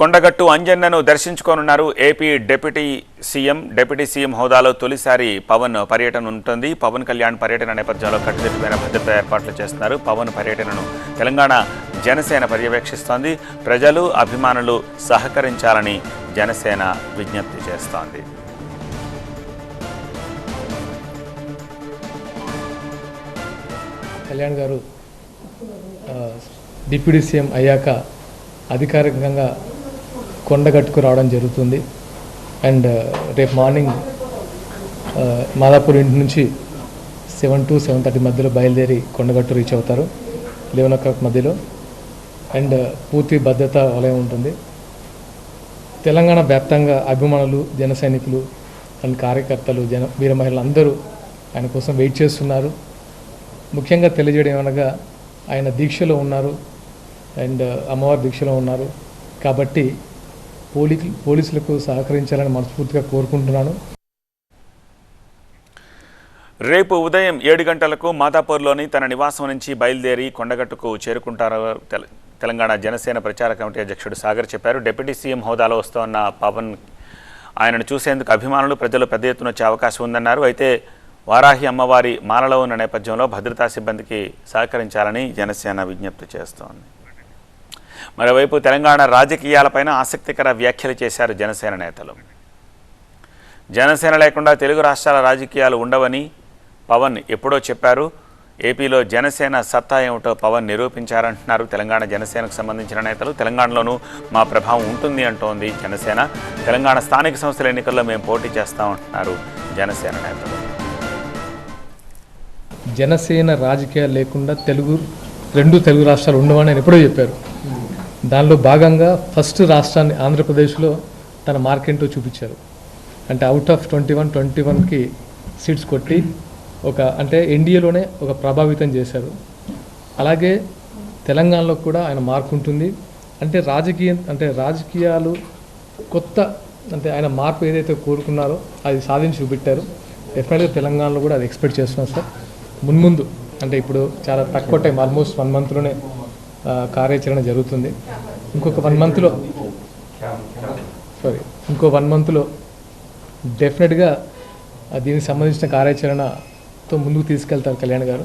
కొండగట్టు అంజన్నను దర్శించుకోనున్నారు AP deputy CM. Deputy CM హోదాలో తొలిసారి పవన్ పర్యటన ఉంటుంది. పవన్ కళ్యాణ్ పర్యటన నేపథ్యంలో కట్టుదిట్టమైన భద్రతా ఏర్పాట్లు చేస్తున్నారు. పవన్ పర్యటనను తెలంగాణ జనసేన పర్యవేక్షిస్తోంది. ప్రజలు అభిమానులు సహకరించాలని జనసేన విజ్ఞప్తి చేస్తోంది. కళ్యాణ్ గారు డిప్యూటీ సీఎం అయ్యాక అధికారికంగా కొండగట్టుకు రావడం జరుగుతుంది. అండ్ uh, రేపు మార్నింగ్ uh, మాదాపూర్ ఇంటి నుంచి సెవెన్ టు సెవెన్ థర్టీ మధ్యలో బయలుదేరి కొండగట్టు రీచ్ అవుతారు. లెవెన్ ఓ క్లాక్ మధ్యలో. అండ్ uh, పూర్తి భద్రత వలయం ఉంటుంది. తెలంగాణ వ్యాప్తంగా అభిమానులు జన సైనికులు అండ్ కార్యకర్తలు జన వీర మహిళలు అందరూ ఆయన కోసం వెయిట్ చేస్తున్నారు. ముఖ్యంగా తెలియజేయడం అనగా ఆయన దీక్షలో ఉన్నారు. అండ్ అమ్మవారి దీక్షలో ఉన్నారు. కాబట్టి పోలీ పోలీసులకు సహకరించాలని మనస్ఫూర్తిగా కోరుకుంటున్నాను. రేపు ఉదయం ఏడు గంటలకు మాదాపూర్లోని తన నివాసం నుంచి బయలుదేరి కొండగట్టుకు చేరుకుంటారు తెల- తెలంగాణ జనసేన ప్రచార కమిటీ అధ్యక్షుడు సాగర్ చెప్పారు. డిప్యూటీ సీఎం హోదాలో వస్తోన్న పవన్ ఆయనను చూసేందుకు అభిమానులు ప్రజలు పెద్ద ఎత్తున వచ్చే అవకాశం ఉందన్నారు. అయితే వారాహి అమ్మవారి మాలలో ఉన్న నేపథ్యంలో భద్రతా సిబ్బందికి సహకరించాలని జనసేన విజ్ఞప్తి చేస్తోంది. మరోవైపు తెలంగాణ రాజకీయాలపైన ఆసక్తికర వ్యాఖ్యలు చేశారు జనసేన నేతలు. జనసేన లేకుండా తెలుగు రాష్ట్రాల రాజకీయాలు ఉండవని పవన్ ఎప్పుడో చెప్పారు. ఏపీలో జనసేన సత్తా ఏమిటో పవన్ నిరూపించారంటున్నారు. తెలంగాణ జనసేనకు సంబంధించిన నేతలు తెలంగాణలోనూ మా ప్రభావం ఉంటుంది అంటోంది జనసేన. తెలంగాణ స్థానిక సంస్థల ఎన్నికల్లో మేము పోటీ చేస్తామంటున్నారు జనసేన నేతలు. జనసేన రాజకీయాలు లేకుండా తెలుగు రెండు తెలుగు రాష్ట్రాలు ఉండవని ఎప్పుడో చెప్పారు. దానిలో భాగంగా ఫస్ట్ రాష్ట్రాన్ని ఆంధ్రప్రదేశ్లో తన మార్కెంటో చూపించారు. అంటే out of twenty one twenty వన్కి సీట్స్ కొట్టి ఒక అంటే ఎన్డీఏలోనే ఒక ప్రభావితం చేశారు. అలాగే తెలంగాణలో కూడా ఆయన మార్పు ఉంటుంది. అంటే రాజకీయ అంటే రాజకీయాలు కొత్త అంటే ఆయన మార్పు ఏదైతే కోరుకున్నారో అది సాధించి చూపెట్టారు. డెఫినెట్గా తెలంగాణలో కూడా అది ఎక్స్పెక్ట్ చేస్తున్నాం సార్. మున్ముందు అంటే ఇప్పుడు చాలా తక్కువ టైం ఆల్మోస్ట్ వన్ మంత్లోనే కార్యాచరణ జరుగుతుంది. ఇంకొక వన్ మంత్లో సారీ ఇంకో వన్ మంత్లో డెఫినెట్గా దీనికి సంబంధించిన కార్యాచరణతో ముందుకు తీసుకెళ్తారు కళ్యాణ్ గారు.